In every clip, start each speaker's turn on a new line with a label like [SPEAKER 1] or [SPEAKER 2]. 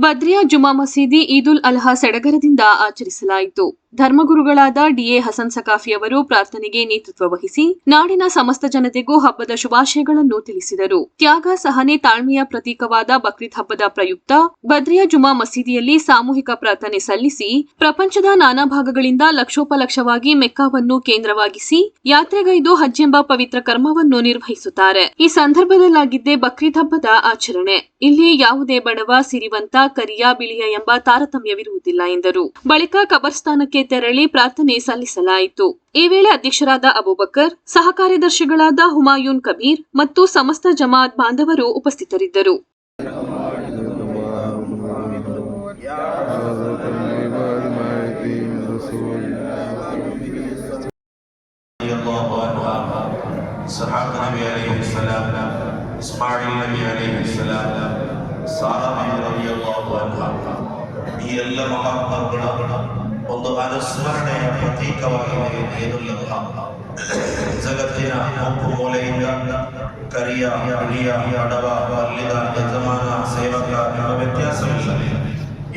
[SPEAKER 1] ಬದ್ರಿಯಾ ಜುಮಾ ಮಸೀದಿ ಈದ್ ಉಲ್ ಅಲ್ಹಾ ಸಡಗರದಿಂದ ಆಚರಿಸಲಾಯಿತು. ಧರ್ಮಗುರುಗಳಾದ ಡಿಎ ಹಸನ್ ಸಕಾಫಿ ಅವರು ಪ್ರಾರ್ಥನೆಗೆ ನೇತೃತ್ವ ವಹಿಸಿ ನಾಡಿನ ಸಮಸ್ತ ಜನತೆಗೂ ಹಬ್ಬದ ಶುಭಾಶಯಗಳನ್ನು ತಿಳಿಸಿದರು. ತ್ಯಾಗ, ಸಹನೆ, ತಾಳ್ಮೆಯ ಪ್ರತೀಕವಾದ ಬಕ್ರೀದ್ ಹಬ್ಬದ ಪ್ರಯುಕ್ತ ಬದ್ರಿಯಾ ಜುಮಾ ಮಸೀದಿಯಲ್ಲಿ ಸಾಮೂಹಿಕ ಪ್ರಾರ್ಥನೆ ಸಲ್ಲಿಸಿ ಪ್ರಪಂಚದ ನಾನಾ ಭಾಗಗಳಿಂದ ಲಕ್ಷೋಪಲಕ್ಷವಾಗಿ ಮೆಕ್ಕಾವನ್ನು ಕೇಂದ್ರವಾಗಿಸಿ ಯಾತ್ರೆಗೈದು ಹಜ್ ಎಂಬ ಪವಿತ್ರ ಕರ್ಮವನ್ನು ನಿರ್ವಹಿಸುತ್ತಾರೆ. ಈ ಸಂದರ್ಭದಲ್ಲಾಗಿದ್ದೇ ಬಕ್ರೀದ್ ಹಬ್ಬದ ಆಚರಣೆ. ಇಲ್ಲಿ ಯಾವುದೇ ಬಡವ, ಸಿರಿವಂತ, ಕರಿಯ, ಬಿಳಿಯ ಎಂಬ ತಾರತಮ್ಯವಿರುವುದಿಲ್ಲ ಎಂದರು. ಬಳಿಕ ಮಸೀದಿಗೆ ತೆರಳಿ ಪ್ರಾರ್ಥನೆ ಸಲ್ಲಿಸಲಾಯಿತು. ಈ ವೇಳೆ ಅಧ್ಯಕ್ಷರಾದ ಅಬೂಬಕರ್ ಸಹ ಕಾರ್ಯದರ್ಶಿಗಳಾದ ಹುಮಾಯೂನ್ ಕಬೀರ್ ಮತ್ತು ಸಮಸ್ತ ಜಮಾತ್ ಬಾಂಧವರು ಉಪಸ್ಥಿತರಿದ್ದರು.
[SPEAKER 2] ಈ ಎಲ್ಲ ಮಹಾತ್ಮರುಗಳ ಒಂದು ಅನುಸ್ಮರಣೆಯ ಪ್ರತೀಕವಾಗಿದೆ ಏನುಲ್ಲಹ ಜಗತ್ತಿನ ಮುಪ್ಪು ಮೂಲೆಯಿಂದ ಕರಿಯ ಬಿಳಿಯ ಅಡವ ಅಲ್ಲಿದ ಯಜಮಾನ ಸೇವಕ ಎಂಬ ವ್ಯತ್ಯಾಸವಿಲ್ಲ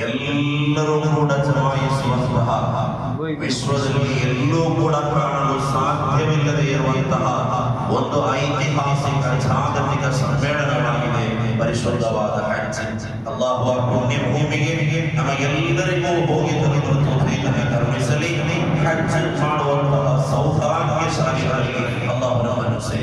[SPEAKER 2] ಎಲ್ಲರೂ ಕೂಡ ಜಮಾಯಿಸುವಂತಹ ವಿಶ್ವದಲ್ಲಿ ಎಲ್ಲೂ ಕೂಡ ಕಾಣಲು ಸಾಧ್ಯವಿಲ್ಲದೆ ಇರುವಂತಹ ಒಂದು ಐತಿಹಾಸಿಕ ಜಾಗತಿಕ ಸಮ್ಮೇಳನವಾಗಿದೆ ಪರಿಶುದ್ಧವಾದ ಹಜ್ ಅಲ್ಲಾಹು ಆ ಪುಣ್ಯ ಭೂಮಿಗೆ ನಮಗೆಲ್ಲರಿಗೂ ಹೋಗಿ ತಂದು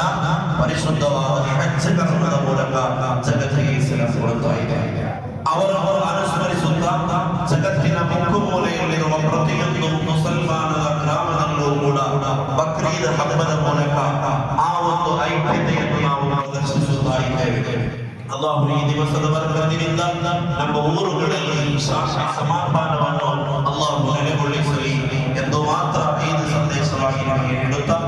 [SPEAKER 2] ಸಂದೇಶವನ್ನ ಪರಿಶುದ್ಧವಾದ ಹಜ್ಜ ಕರ್ಮದ ಮೂಲಕ ಜಗತ್ತಿಗೆ ಇಸ್ಲಾಂ ಕೊಡುತ್ತಾ ಇದೆ ಅವರನ್ನು ಅನುಸ್ಮರಿಸುತ್ತಾ ಜಗತ್ತಿನ ಮುಕ್ಕು ಮೂಲೆಯಲ್ಲಿರುವ ಪ್ರತಿಯೊಂದು ಮುಸಲ್ಮಾನರ ಗ್ರಾಮದಲ್ಲೂ ಕೂಡ ಬಕ್ರೀದ್ ಹಬ್ಬದ ಮೂಲಕ ಆ ಒಂದು ಐಕ್ಯತೆಯನ್ನು ನಾವು ಪ್ರದರ್ಶಿಸುತ್ತಾ ಇದ್ದೇವೆ ಅಲ್ಲಾಹು ಈ ದಿವಸದ ಬರ್ಕತ್ತಿನಿಂದ ನಮ್ಮ ಊರುಗಳಲ್ಲಿ ಶಾಂತಿ ಸಮಾಧಾನವನ್ನು ಅಲ್ಲಾಹು ನೆಲೆಗೊಳಿಸಲಿ ಎಂದು ಮಾತ್ರ ಈದ್ ಸಂದೇಶವಾಗಿ ನಮಗೆ ನೀಡುತ್ತಾ